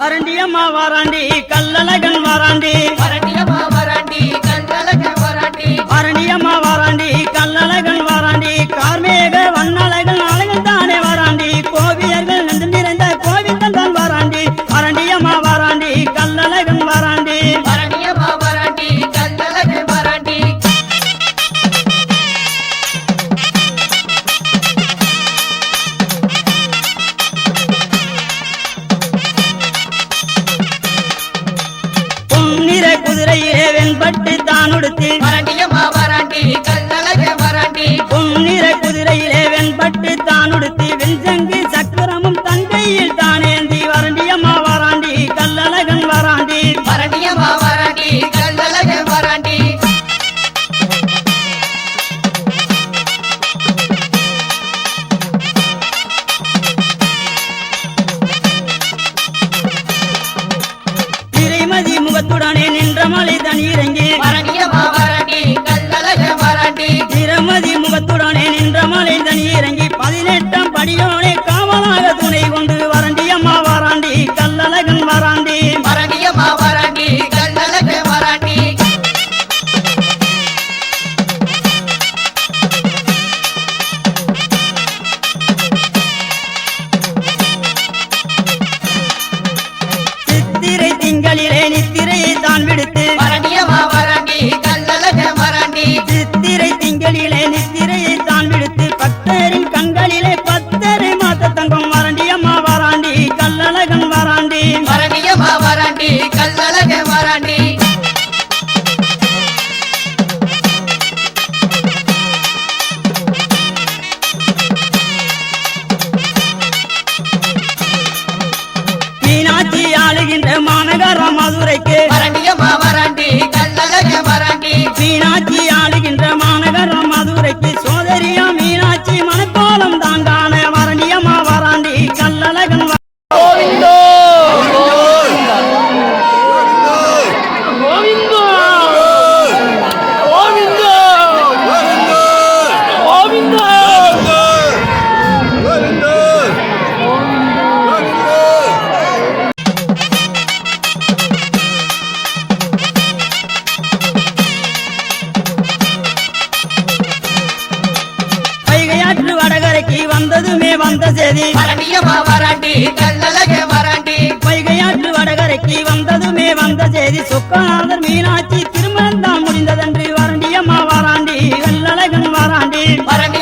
வரண்டியம்மா வராண்டி கல்ல பட்டு தான் உடுத்தி. ನೀರಂಗೆ olha. வந்த செய்தி பழனியம்மா வராண்டி கல்லழகே வராண்டி. வைகை ஆற்று வடகரைக்கு வந்ததுமே வந்த செய்தி சொக்கநாதர் மீனாட்சி திருமணம் தான் முடிந்ததன்றி வரண்டியம்மா வராண்டி கல்லழகன் வராண்டி. பழனி